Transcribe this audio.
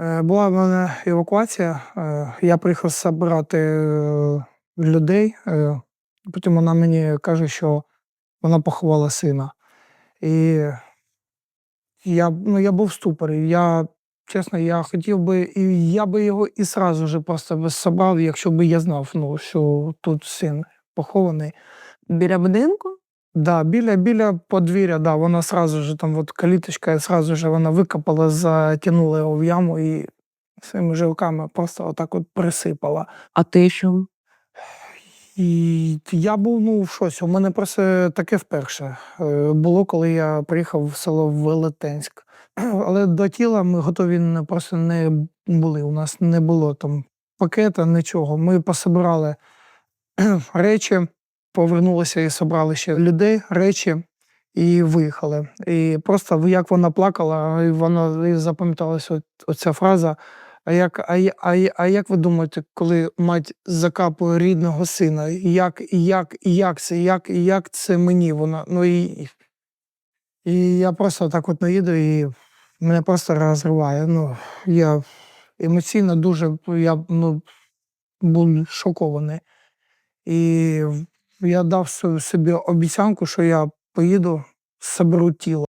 Е, Була в мене евакуація. е, Я приїхав забирати е, людей. Потім вона мені каже, що вона поховала сина. І я, ну, я був в ступорі. Я, чесно, я хотів би, і я би його і сразу же просто собрав, якщо б я знав, ну, що тут син похований. Біля будинку? Да, біля, біля подвір'я, да, вона сразу же там от каліточка, сразу же вона викопала, затягнула його в яму і своїми жилками просто отак от присипала. А ти що? І я був ну, в шоці. У мене просто таке вперше е, було, коли я приїхав в село Велетенськ. Але до тіла ми готові просто не були. У нас не було там пакета, нічого. Ми пособирали речі, повернулися і собрали ще людей, речі і виїхали. І просто як вона плакала, і вона запам'яталася оця фраза. А як, а, а, а як ви думаєте, коли мать закапує рідного сина, як, і як, і як це, як, і як це мені? Вона, ну і, і я просто так от наїду, і мене просто розриває. Ну, я емоційно дуже я, ну, був шокований. І я дав со- собі обіцянку, що я поїду, соберу тіло.